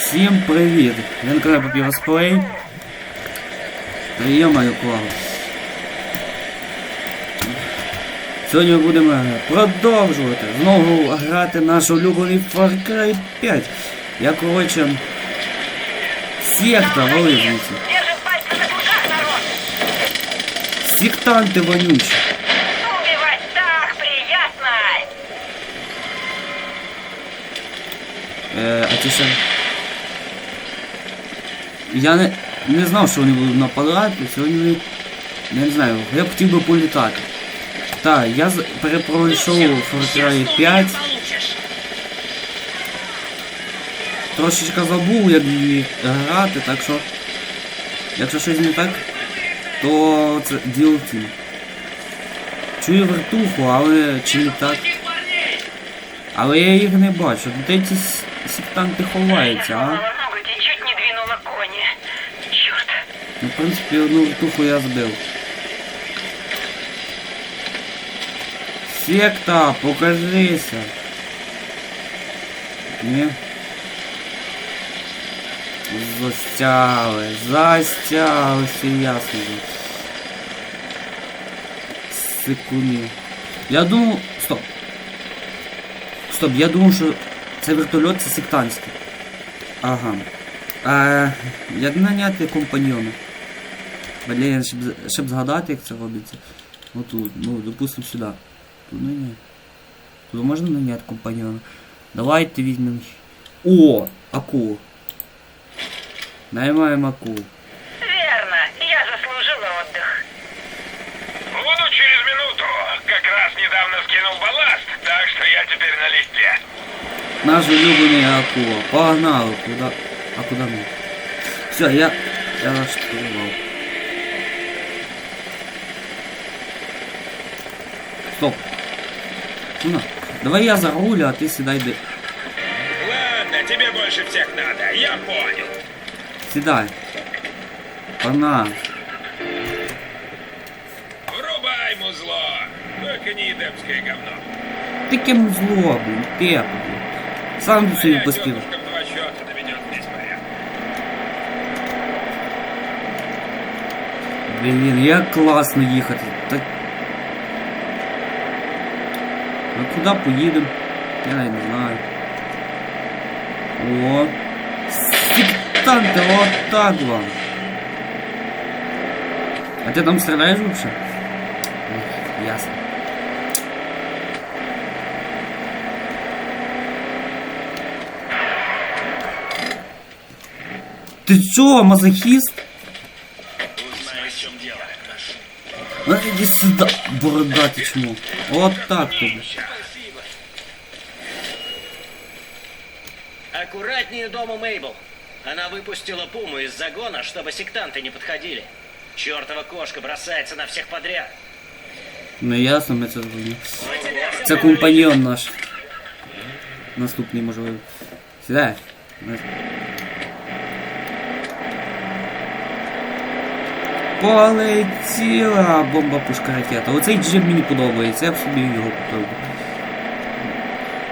Всім привіт! Він крепо півсплей. Приєма реклама. Сьогодні ми будемо продовжувати знову грати нашу улюблений Far Cry 5. Я коротше секта валижниці. Сектанти вонючі. Э, а ти ще... Я не, не знав, що вони будуть нападати, сьогодні вони... Я не знаю, я б хотів би політати. Так, я перепройшов Far Cry 5, трошечки забув, як її грати, так що... Якщо щось не так, то це діло. Чую вертуху, але чи не так? Але я їх не бачу. Де ці сектанти ховаються, а? Принципі, одну вертуху я збив. Секта, покажися. Ні. Застяли, застяли, все ясно. вже. Секунди. Я думав... Стоп. Стоп, я думав, що це вертольот, це сектантський. Ага. А, як наняти компаньйона? Блін, щоб, з- щоб згадати, як це робиться. Отут, ну, допустим, сюди. Тут ну ні. Тут можна наняти компаньйона. Давайте візьмемо. О! Акулу. Наймаємо акулу. Верно, я заслужила отдых. Буду через минуту. Как раз недавно скинул балласт, так что я теперь на листе. Наш улюблений акула. Погнали. Куда? А куда ми? Все, я. Я розштурмував. Стоп. Ну, на. давай я за руль, а ти сідай де. Ладно, тебе больше всех надо, я понял. Сідай. Пана. Врубай музло. Только не едемское говно. Ти ким зло, блін, ти, блін. Сам до собі Моя поспів. тетушка в два счета Ну куди поїдемо? Я навіть не знаю. О! Сектанти, от так вам. А ти там стріляєш вообще? Ех, Ясно. Ти чого, мазохіст? Иди сюда, бородатый чмо. Вот так тобі. Аккуратнее дома Мейбл. Она выпустила пуму из загона, чтобы сектанты не подходили. Чертова кошка бросается на всех подряд. Ну ясно, ми це зробимо. Це компаньйон наш. Наступний можливо. Сідай. Полетіла бомба пушка ракета. Оцей джип мені подобається, я б собі його купив.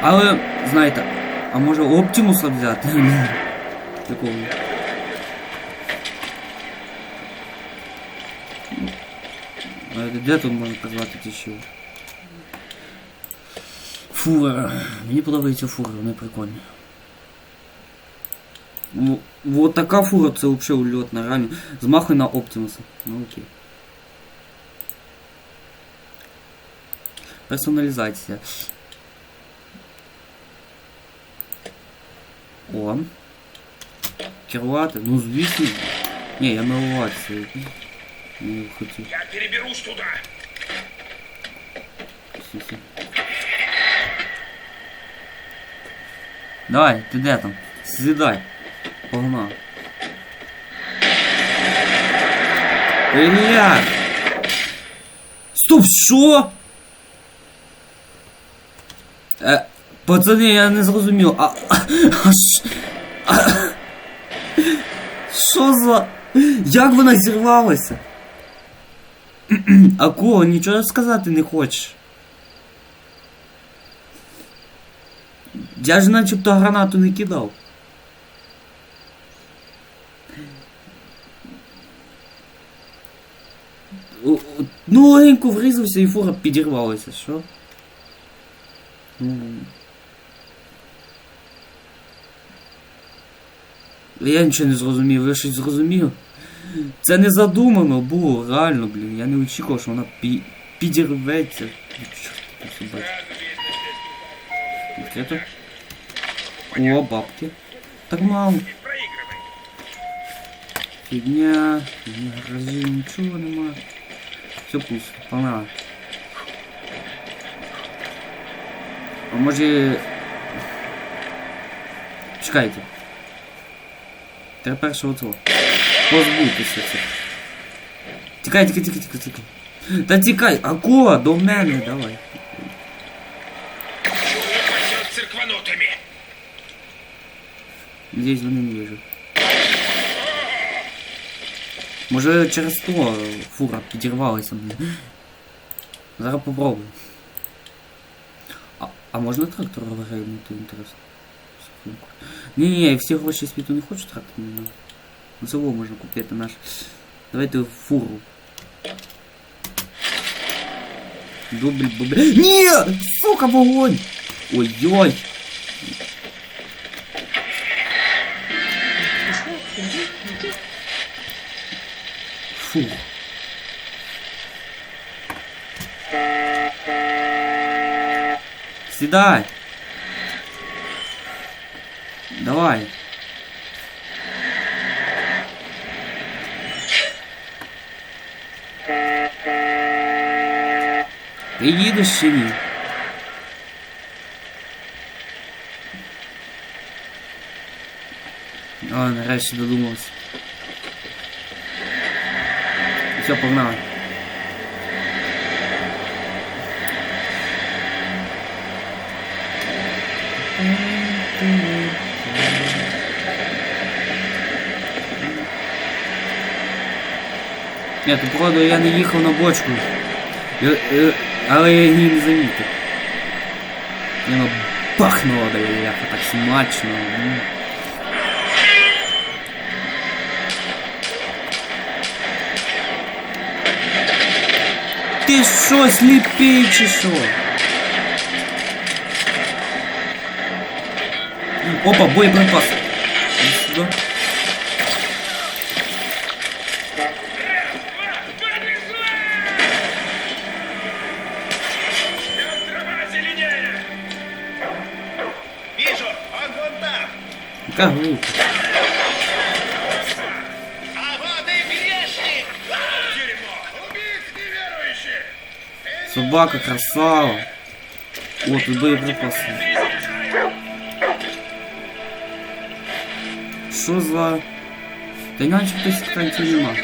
Але, знаєте, а може Оптимуса взяти? Такого. Де тут можна позвати тисячу? Фура. Мені подобається фура, вони прикольні. Ну, вот така фура це взагалі ульотна, реально. Змахуй на Оптимуса. Ну окей. Персоналізація. О. Керувати? Ну звісно. Ні, я милуватися. Не хотів. Я переберусь туда. Всі-всі. Давай, ти де там? Сідай. Погнав. Бля! Стоп, що? Е, пацани, я не зрозумів. А, а, а, а, що за... Як вона зірвалася? Акула, нічого сказати не хочеш. Я ж начебто гранату не кидав. Ну, легенько врізався і фура підірвалася, що? Ну. Я нічого не зрозумів, ви щось зрозумів? Це не задумано було, реально, блін. Я не очікував, що вона пі... підірветься. Чорт, ти собака. Відкрито? О, бабки. Так мало. Проигрывай. Фигня, фигня, разве ничего нема. Все пусто, погнали. А може... Чекайте. Треба першого цього. Позбутися цих. Тікай, тікай, тікай, тікай, тікай. Та тікай, акула, до мене, давай. Чую, пасет церкванутыми. Надіюсь, вони не вижу. Може через то фура підірвалася. блін. Зараз попробую. А, а можна трактор виграйнути, інтересно? Секундку. Ні, ні, я всі гроші світу не хочу тратити. Ні. Ну цього можна купити наш. Давайте фуру. Дубль, бубль. Ні! Сука, вогонь! Ой-ой! Сідай. Давай. Ти їдеш чи ні? О, нарешті додумався. Все, погнали. Ні, то правда я не їхав на бочку. Я, е, але я її не замітив. І Воно бахнуло, да я так смачно. м. Ти що, сліпий чи що? Опа, боєприпас. Іди сюди. Дрова зеленее. Вижу, он вон там. Яка глупа. А вот и грешник. Що за... Та іначе хтось нема. Можно.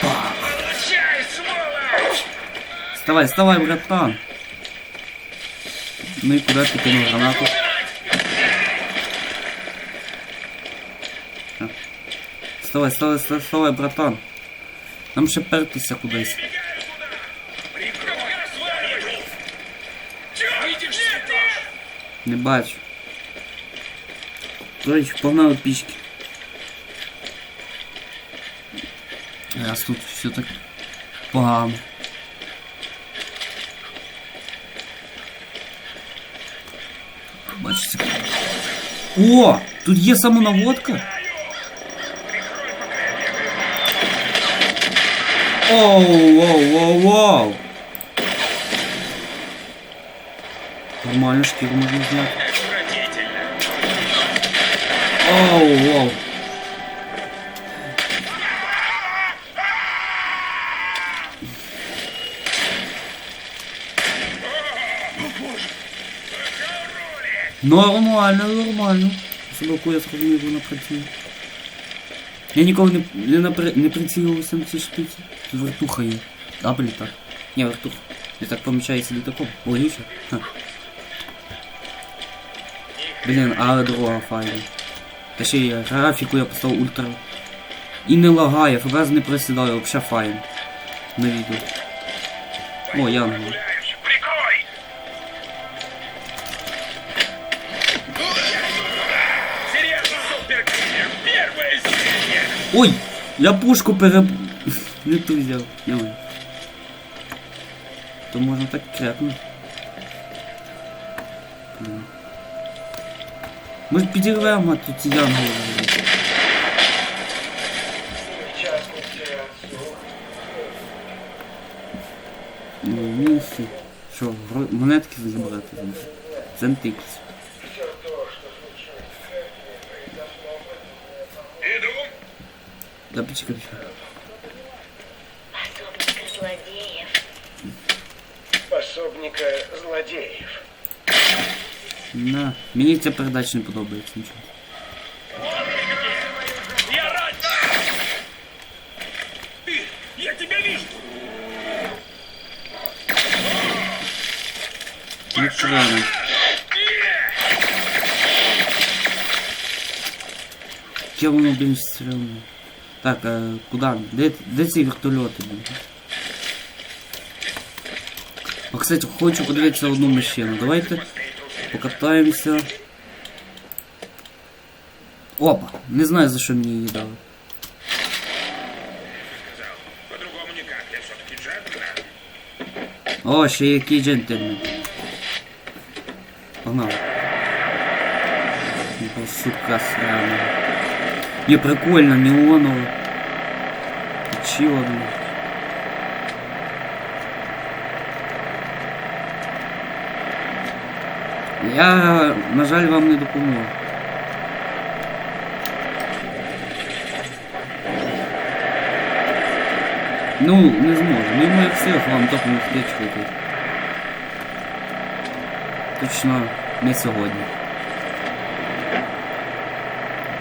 Получай, сволочь. Вставай, вставай, братан. Ну и куда ты кинул гранату? А. Вставай, вставай, вставай, братан. Нам ще пертися кудись. Не бачу. Короче, погнали пічки. Раз тут все так погано. Бачите. О! Тут є самонаводка? Оу, оу, оу, оу. Нормально шкіру можна зняти. Отвратительно. Оу, оу. Нормально, нормально. Собаку я зрозумів, вона працює. Я ніколи не, не, напри- не прицілювався на ці штуці. З вертуха є. А, блін, так. Ні, вертух. Я так помічається літаком. Логічно. Блін, але дорога файна. Та ще й графіку я поставив ультра. І не лагає, ФБС не присідає, взагалі файн. на відео. О, Янгол. Ой! Я пушку переб... Не ту взяв. Давай. То можна так крякнути. Блін. Ми ж підірвемо а тут ці янголи. Ну, місці. Що, гро- монетки забрати? Центикс. Иду. Да почекай. почекай. пособника злодеев. На. Мені ця передача не подобається нічого. Я рад! Ты, я тебя вижу! Ну, правильно. Че воно, блін, стрімно? Так, а куди? Де, де ці вертольоти, блін? А, кстати, хочу подивитися одну машину. Давайте покатаємося. Опа! Не знаю, за що мені її дали. По-другому никак, я все-таки джентльмен. О, ще який джентльмен. Погнали. Ну, сука срана. Не прикольно, неоново. Чего, блин. Я, на жаль, вам не допоможу. Ну, не зможу. Не в моїх силах вам допомогти чути. Точно не сьогодні.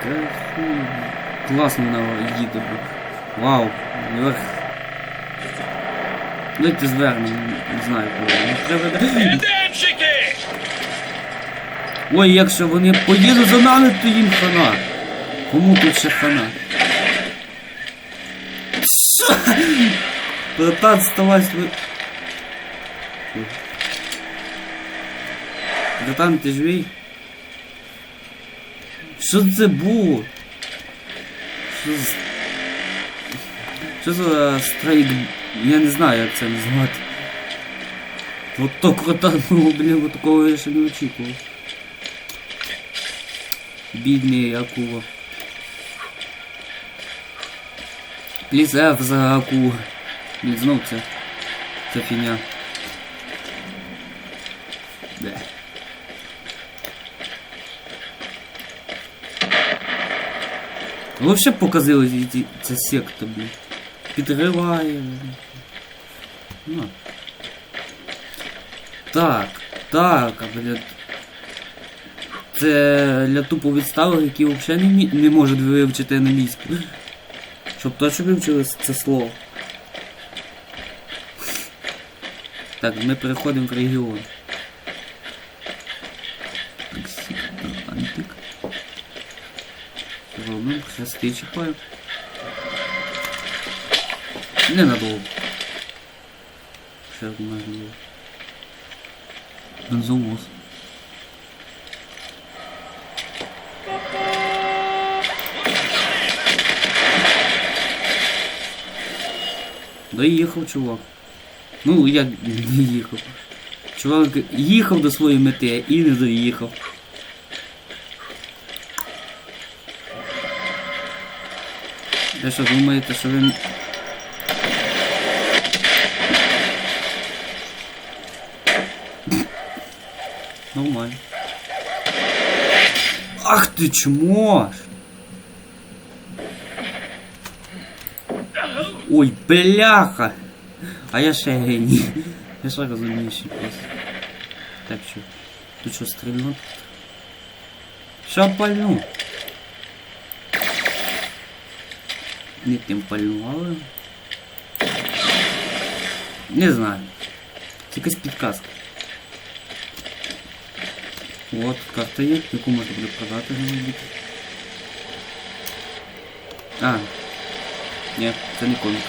Красиво. Класно вона їде. Вау, вверх. Дайте звернемо, не знаю коли. Ну, треба... Ой, якщо вони поїдуть за нами, то їм хана. Кому тут ще хана? Що? Братан, вставай свой... Братан, ти живий? Що це було? Що за... Що за страйк? Я не знаю, як це назвати. Вот то крутануло, блін, вот такого я ще не очікував. Бідний акула. Плізав за акулу. Блін, знов це. Це фігня. Де. Вообще показали ці- ці- ця секта, блін. Підриває. блін. Ну. Так, так, а блядь. Це для тупо відставок, які взагалі не, не можуть вивчити англійську. Щоб точно вивчили це слово. Так, ми переходимо в регіон. Антик. Робимо, хрести чіпаю. Ненадовго. Ще одна надовго. Доїхав чувак. Ну, як не їхав. Чувак їхав до своєї мети і не доїхав. Ви що думаєте, що він. Нормально. Ах ти чмо! Ой, бляха! А я ще геній. Я ще розумніший просто. Так що. Тут що стрільнути? Що пальну? Не тим пальнували. Не знаю. Це якась підказка. От, карта є, яку можна буде продати мабуть. А. Ні, це не комікс.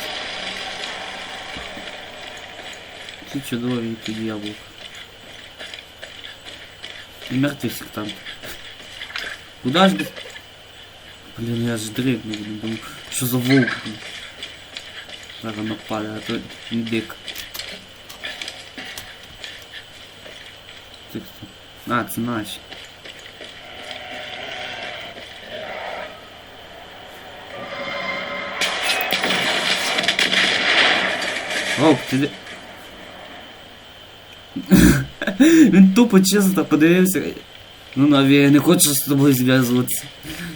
Ці чудові які яблука. І мертві сектант. Куда ж без... Блін, я ж дригнув, блін, думаю, що за вовк, блін. Зараз напали, а то дик. Це хто? А, це наші. Вовк, ти де... Він тупо чесно подивився. Ну наві, я не хочу з тобою зв'язуватися.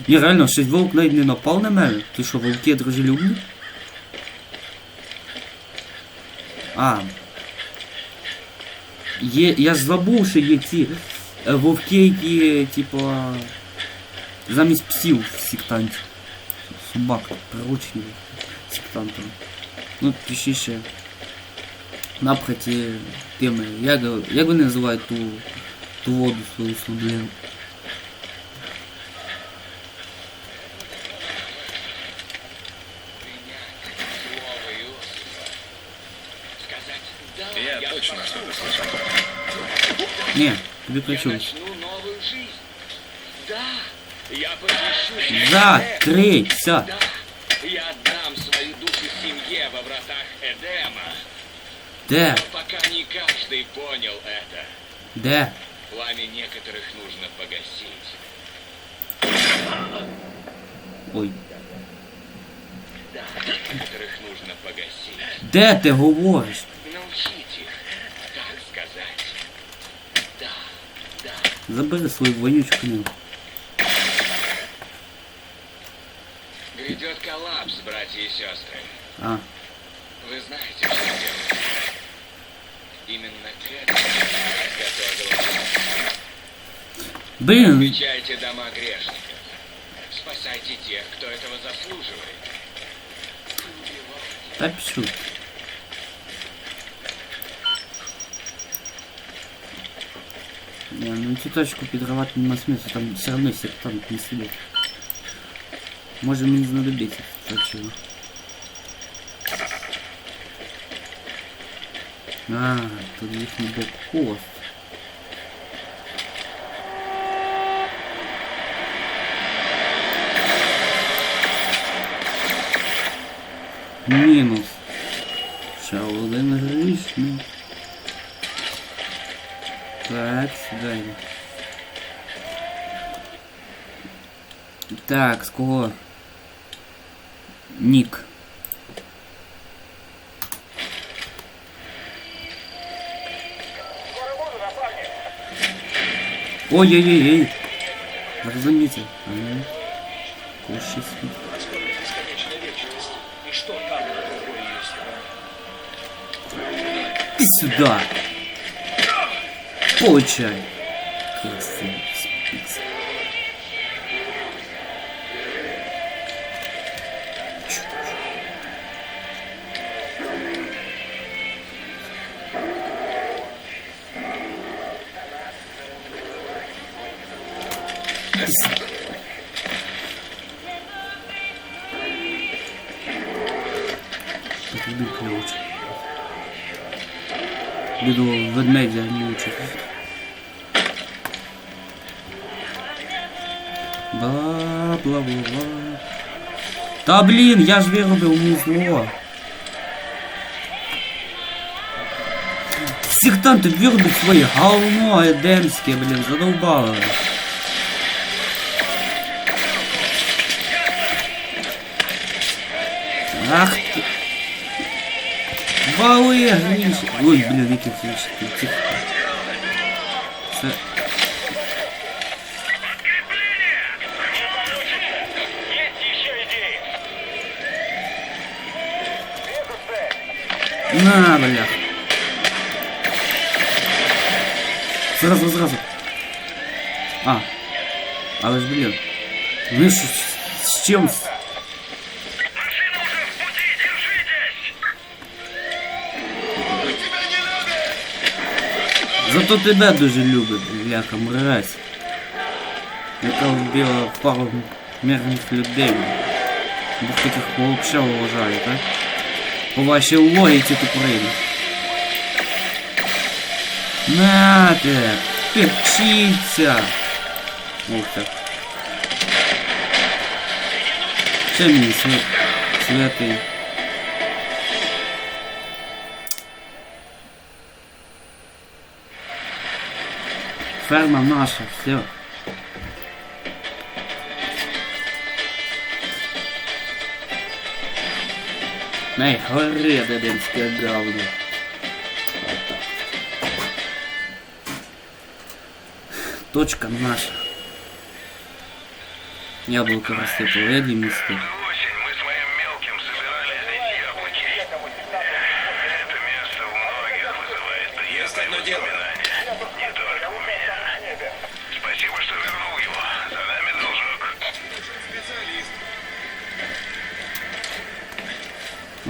Ні, реально, щось вовк навіть не напав на мене. Ти що, вовки дружелюбні? А. Є, я ж забув, що є ці е, вовки, які, типа. Замість псів сектантів. Собак, приручні сектантам. Ну, точніше. Напхаті тими. Як, як вони називають ту, ту воду свою слаблену? Я точно что-то слышал. Ні, тобі почув. начну новую жизнь. Да, я посвящу Закрийся! Но пока не каждый понял это. Де? Пламя некоторых нужно погасить. Ой. Да, некоторых нужно погасить. Де ти говориш? Научить их, как сказать. Да, да. Забери свою вонючу книгу. Грядет коллапс, братья и сестры. А, блін, Отвечайте дома грешников. Спасайте тех, кто этого заслуживает. Убивайте. та пішов. Не, ну цю точку підривати нема смислу, там все одно сектант не сидить. Може мені знадобиться це чого. А, тут їхній бокост. Мінус. Ще один грішний. Так, сюди. Так, з кого? Нік. Ой-ой-ой-ой. Разумите. Ага. Кушай Сюда. Получай. Люблю ключ. Буду ведмедя мучити. Бла-бла-бла-бла. Та блін, я ж виробив музло. Сектанти виробив своє говно едемське, блін, задовбали. Ах ти. Вали, грінч. Ой, блін, які фішки. Тихо. Це... Есть еще идеи? На, бля. Зразу, зразу. А. Але ж, блін. Вони ж з- з чим? с- Зато тебе дуже любить, бляха, мразь. Яка вбила пару мирних людей. Бо таких взагалі вважають, а? По вашій логіці тупорилі. Нате, перчиться. Ух ти. Ще мені свят... Ферма наша, все. Hörre den ska gravna. Точка наша. Яблоко леди мистер. Осень,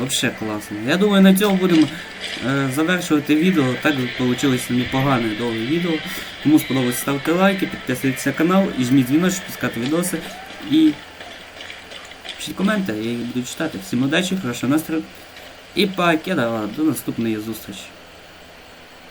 Вообще класно. Я думаю, на цьому будемо е, завершувати відео. Так вийшло непогане довге відео. Кому сподобалось, ставте лайки, підписуйтесь на канал і жміть дзвіночок, пускати відоси. І пишіть коменти, я їх буду читати. Всім удачі, хорошого настрою. І пакета, до наступної зустрічі.